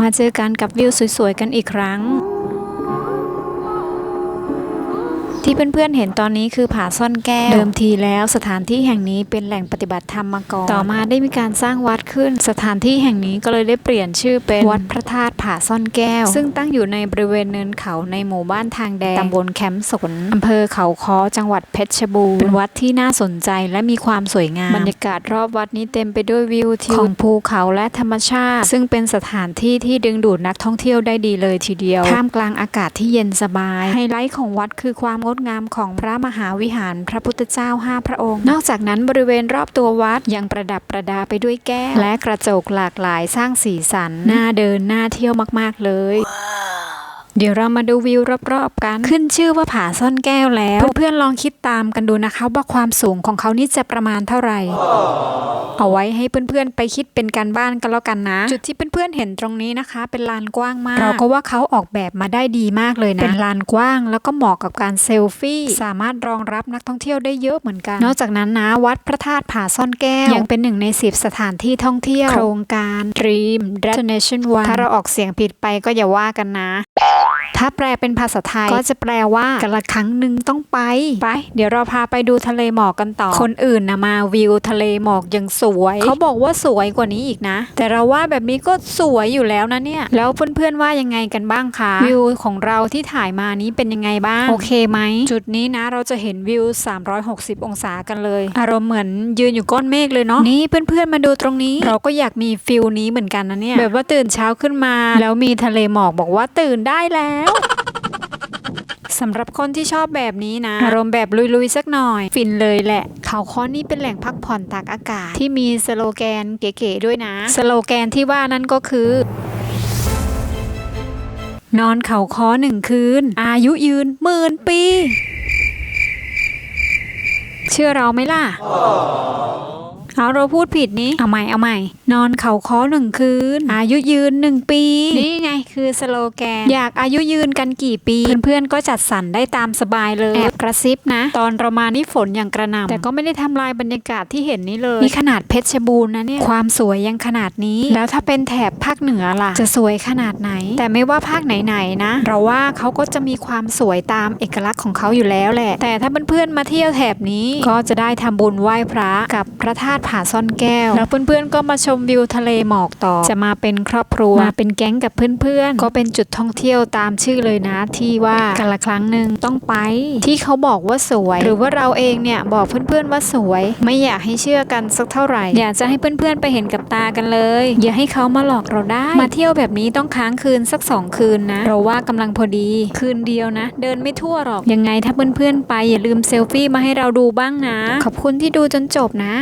มาเจอกันกับวิวสวยๆกันอีกครั้ง ที่เพื่อนๆเห็นตอนนี้คือผาซ่อนแก้ว เดิมทีแล้วสถานที่แห่งนี้เป็นแหล่งปฏิบัติธรรมมาก่อน ต่อมาได้มีการสร้างวัดขึ้น สถานที่แห่งนี้ก็เลยได้เปลี่ยนชื่อเป็นวัดพระธาตุผาซ่อนแก้ว ซึ่งตั้งอยู่ในบริเวณเนินเขาในหมู่บ้านทางแดงตำบลแคมป์สนอำเภอเขาค้อจังหวัดเพชรบูรณ์เป็นวัดที่น่าสนใจและมีความสวยงาม บรรยากาศรอบวัดนี้เต็มไปด้วยวิวทิวของภูเขาและธรรมชาติ ซึ่งเป็นสถานที่ที่ดึงดูดนักท่องเที่ยวได้ดีเลยทีเดียวท่ามกลางอากาศที่เย็นสบายไฮไลท์ของวัดคือความงดงามของพระมหาวิหารพระพุทธเจ้าห้าพระองค์ นอกจากนั้นบริเวณรอบตัววัดยังประดับประดาไปด้วยแก้วและกระจกหลากหลายสร้างสีสันน่าเดินน่าเที่ยวมาก ๆ เลย เดี๋ยวเรามาดูวิวรอบๆกัน ขึ้นชื่อว่าผาซ่อนแก้วแล้ว เพื่อนๆลองคิดตามกันดูนะคะว่าความสูงของเขานี่จะประมาณเท่าไหร่ เอาไว้ให้เพื่อนๆไปคิดเป็นการบ้านกันแล้วกันนะ จุดที่เพื่อนๆเห็นตรงนี้นะคะ เป็นลานกว้างมาก เราก็ว่าเขาออกแบบมาได้ดีมากเลยนะ เป็นลานกว้างแล้วก็เหมาะกับการเซลฟี่ สามารถรองรับนักท่องเที่ยวได้เยอะเหมือนกัน นอกจากนั้นนะ วัดพระธาตุผาซ่อนแก้วยังเป็นหนึ่งในสิบสถานที่ท่องเที่ยว โครงการ Dream Destination One ถ้าเราออกเสียงผิดไปก็อย่าว่ากันนะถ้าแปลเป็นภาษาไทยก็จะแปลว่ากละครั้งหนึ่งต้องไป ไป เดี๋ยวเราพาไปดูทะเลหมอกกันต่อ คนอื่นนะมาวิวทะเลหมอกยังสวย เขาบอกว่าสวยกว่านี้อีกนะ แต่เราว่าแบบนี้ก็สวยอยู่แล้วนะเนี่ย แล้วเพื่อนๆว่ายังไงกันบ้างคะ วิวของเราที่ถ่ายมานี้เป็นยังไงบ้าง โอเคไหม จุดนี้นะเราจะเห็นวิว 360 องศากันเลย อารมณ์เหมือนยืนอยู่ก้อนเมฆเลยเนาะ นี่เพื่อนๆมาดูตรงนี้ เราก็อยากมีฟิลนี้เหมือนกันนะเนี่ย แบบว่าตื่นเช้าขึ้นมา แล้วมีทะเลหมอกบอกว่าตื่นได้แล้วสำหรับคนที่ชอบแบบนี้นะ อารมณ์แบบลุยๆสักหน่อย ฟินเลยแหละ เขาค้อนี่เป็นแหล่งพักผ่อนตากอากาศ ที่มีสโลแกนเก๋ๆด้วยนะ สโลแกนที่ว่านั่นก็คือ นอนเขาค้อหนึ่งคืน อายุยืนหมื่นปี เชื่อเราไหมล่ะ เอาเราพูดผิดนี้เอาใหม่เอาใหม่ นอนเขาค้อหนึ่งคืน อายุยืนหนึ่งปี นี่ไงคือสโลแกน อยากอายุยืนกันกี่ปี เพื่อนๆก็จัดสรรได้ตามสบายเลยแอบกระซิบนะ ตอนเรามานี่ฝนอย่างกระหน่ำแต่ก็ไม่ได้ทำลายบรรยากาศที่เห็นนี้เลยนี่ขนาดเพชรบูรณ์นะเนี่ยความสวยยังขนาดนี้ แล้วถ้าเป็นแถบภาคเหนือล่ะ จะสวยขนาดไหน แต่ไม่ว่าภาคไหนๆนะ เราว่าเขาก็จะมีความสวยตามเอกลักษณ์ของเขาอยู่แล้วแหละ แต่ถ้าเพื่อนๆมาเที่ยวแถบนี้ก็จะได้ทำบุญไหว้พระกับพระธาตุผาซ่อนแก้ว แล้วเพื่อนๆก็มาชมวิวทะเลหมอกต่อ จะมาเป็นครอบครัวมาเป็นแก๊งกับเพื่อนๆ ก็เป็นจุดท่องเที่ยวตามชื่อเลยนะที่ว่ากันละครั้งหนึ่งต้องไป ที่เขาบอกว่าสวย หรือว่าเราเองเนี่ยบอกเพื่อนๆว่าสวย ไม่อยากให้เชื่อกันสักเท่าไหร่ อยากจะให้เพื่อนๆไปเห็นกับตากันเลย อย่าให้เขามาหลอกเราได้ มาเที่ยวแบบนี้ต้องค้างคืนสักสองคืนนะ เราว่ากำลังพอดี คืนเดียวนะ เดินไม่ทั่วหรอก ยังไงถ้าเพื่อนๆไปอย่าลืมเซลฟี่มาให้เราดูบ้างนะ ขอบคุณที่ดูจนจบนะ